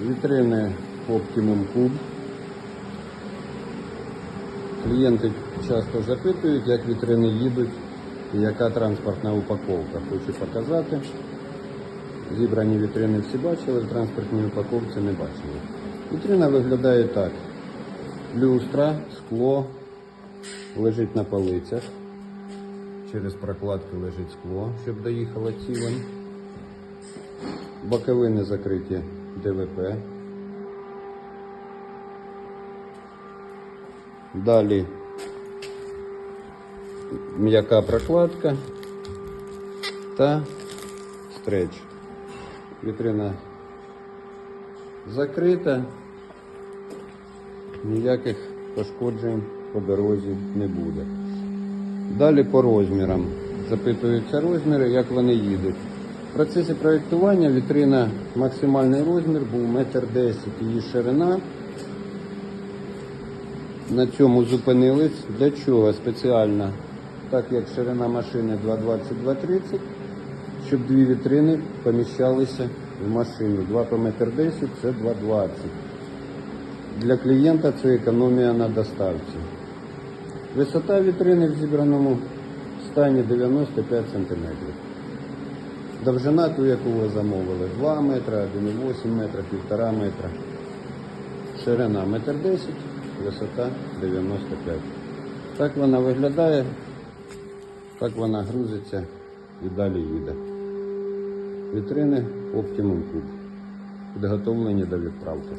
Вітрини Optimum Cube. Клієнти часто запитують, як вітрини їдуть і яка транспортна упаковка. Хочу показати. Зібрані вітрини всі бачили, в транспортній упаковці не бачили. Вітрина виглядає так. Люстра, скло лежить на полицях. Через прокладки лежить скло, щоб доїхало цілим. Боковини закриті ДВП. Далі м'яка прокладка та стреч. Вітрина закрита, ніяких пошкоджень по дорозі не буде. Далі по розмірам. Запитуються розміри, як вони їдуть. В процесі проєктування вітрина максимальний розмір був 1,10 м її ширина. На цьому зупинились. Для чого спеціально? Так як ширина машини 2,20-2,30, щоб дві вітрини поміщалися в машину. 2 по 1,10 м це 2,20 Для клієнта це економія на доставці. Висота вітрини в зібраному стані 95 см. Довжина, ту, яку ви замовили, 2 метри, 1,8 метра, 1,5 метра. Ширина 1,10 м, висота 95 Так вона виглядає, так вона грузиться і далі їде. Вітрини Optimum Cube. Підготовлені до відправки.